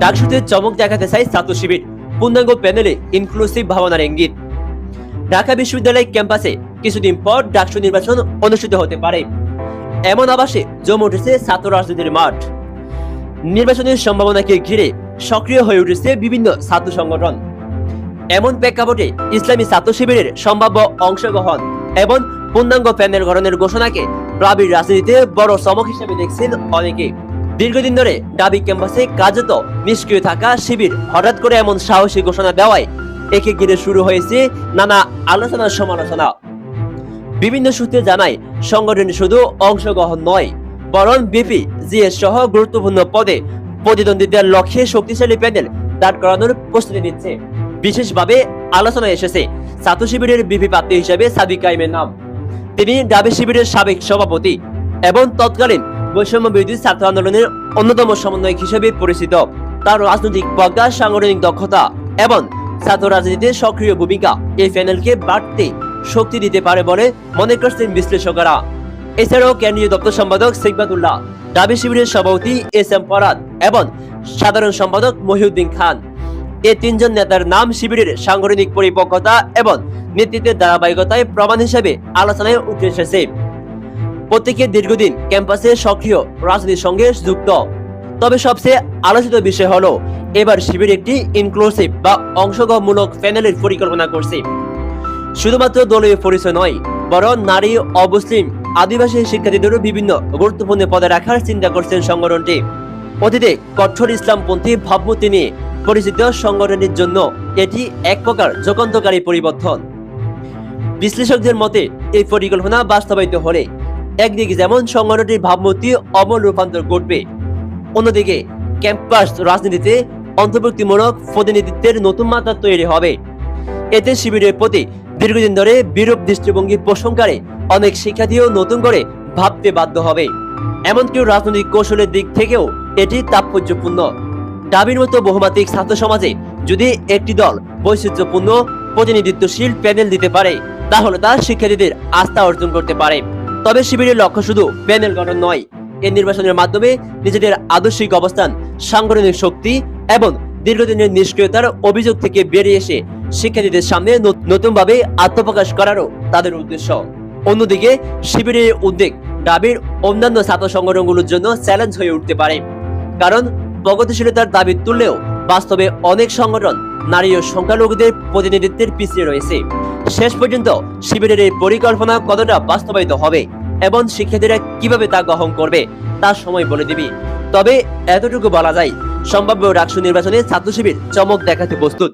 ডাকসুতে চমক দেখাতে চাই ছাত্র শিবির পূর্ণাঙ্গ প্যানেলে ইনক্লুসিভ ভাবনার ইঙ্গিত ঢাকা বিশ্ববিদ্যালয় ক্যাম্পাসে কিছুদিন পর ডাকসু নির্বাচন অনুষ্ঠিত হতে পারে। এমন আবাসে জমে উঠেছে ছাত্র রাজনীতির মাঠ। নির্বাচনের সম্ভাবনাকে ঘিরে সক্রিয় হয়ে উঠেছে বিভিন্ন ছাত্র সংগঠন। এমন প্রেক্ষাপটে ইসলামী ছাত্র শিবিরের সম্ভাব্য অংশগ্রহণ এবং পূর্ণাঙ্গ প্যানেল গঠনের ঘোষণাকে প্রাবীর রাজনীতিতে বড় চমক হিসেবে দেখছেন অনেকে। দীর্ঘদিন ধরে ডাবি ক্যাম্পাসে কার্যত নিষ্ক্রিয় থাকা শিবির হঠাৎ করে এমন সাহসী ঘোষণা দেওয়ায় একে ঘিরে শুরু হয়েছে নানা আলোচনা সমালোচনা। বিভিন্ন সূত্রে জানায়, সংগঠন শুধু অংশগ্রহণ নয়, বরং বিপি, জিএস সহ গুরুত্বপূর্ণ পদে প্রতিদ্বন্দ্বিতার লক্ষ্যে শক্তিশালী প্যানেল দাঁড় করানোর প্রস্তুতি নিচ্ছে। বিশেষভাবে আলোচনায় এসেছে, ছাত্র শিবিরের বিপি প্রার্থী হিসেবে সাদিক কাইমের নাম। তিনি ডাবি শিবিরের সাবেক সভাপতি এবং তৎকালীন বৈষম্য বিরোধী ছাত্র আন্দোলনের অন্যতম সমন্বয়ক হিসেবে পরিচিত। তার রাজনৈতিক প্রজ্ঞা সাংগঠনিক দক্ষতা এবং ছাত্র রাজনীতিতে সক্রিয় ভূমিকা এই প্যানেলকে বাড়তে শক্তি দিতে পারে বলে মনে করছেন বিশ্লেষকরা। এছাড়াও কেন্দ্রীয় দপ্তর সম্পাদক সিকবাতুল্লাহ, দাবি শিবিরের সভাপতি এস এম ফরাদ এবং সাধারণ সম্পাদক মহিউদ্দিন খান। এই তিনজন নেতার নাম শিবিরের সাংগঠনিক পরিপক্কতা এবং নেতৃত্বের ধারাবাহিকতায় প্রমাণ হিসেবে আলোচনায় উঠে এসেছে। প্রত্যেকে দীর্ঘদিন ক্যাম্পাসে সক্রিয় রাজনীতির সঙ্গে যুক্ত। তবে সবচেয়ে আলোচিত বিষয় হলো, এবার শিবির একটি ইনক্লুসিভ বা অংশগ্রহণমূলক প্যানেলের পরিকল্পনা করছে। শুধুমাত্র দলীয় পরিচয় নয়, বরং নারী অমুসলিম আদিবাসী শিক্ষার্থীদেরও বিভিন্ন গুরুত্বপূর্ণ পদে রাখার চিন্তা করছেন সংগঠনটি। অতীতে কঠোর ইসলামপন্থী ভাবমূর্তি নিয়ে পরিচিত সংগঠনের জন্য এটি এক প্রকার যুগান্তকারী পরিবর্তন। বিশ্লেষকদের মতে, এই পরিকল্পনা বাস্তবায়িত হলে একদিকে যেমন সংগঠনটির ভাবমূর্তি অমল রূপান্তর ঘটবে, অন্যদিকে ক্যাম্পাস রাজনীতিতে অন্তর্ভুক্তিমূলক প্রতিনিধিত্বের নতুন মাত্রা তৈরি হবে। এতে শিবিরের প্রতি দীর্ঘদিন ধরে বিরূপ দৃষ্টিভঙ্গি করে অনেক শিক্ষার্থীও নতুন করে ভাবতে বাধ্য হবে। এমনকি রাজনৈতিক কৌশলের দিক থেকেও এটি তাৎপর্যপূর্ণ। দাবির মতো বহুমাত্রিক ছাত্র সমাজে যদি একটি দল বৈচিত্র্যপূর্ণ, প্রতিনিধিত্বশীল প্যানেল দিতে পারে, তাহলে তা শিক্ষার্থীদের আস্থা অর্জন করতে পারে। তবে শিবিরের লক্ষ্য শুধু প্যানেল গঠন নয়। এই নির্বাচনের মাধ্যমে নিজেদের আদর্শিক অবস্থান, সাংগঠনিক শক্তি এবং দীর্ঘদিনের নিষ্ক্রিয়তার অভিযোগ থেকে বেরিয়ে এসে শিক্ষার্থীদের সামনে নতুনভাবে আত্মপ্রকাশ করারও তাদের উদ্দেশ্য। অন্যদিকে, শিবিরের উদ্যোগ দাবির অন্যান্য ছাত্র সংগঠনগুলোর জন্য চ্যালেঞ্জ হয়ে উঠতে পারে। কারণ, প্রগতিশীলতার দাবি তুললেও বাস্তবে অনেক সংগঠন নারী ও সংখ্যালঘুদের প্রতিনিধিত্বের পিছিয়ে রয়েছে। শেষ পর্যন্ত শিবিরের এই পরিকল্পনা কতটা বাস্তবায়িত হবে এবং শিক্ষার্থীরা কীভাবে তা গ্রহণ করবে তার সময় বলে দিবি। তবে এতটুকু বলা যায়, সম্ভাব্য রাষ্ট্র নির্বাচনে ছাত্র শিবির চমক দেখাতে প্রস্তুত।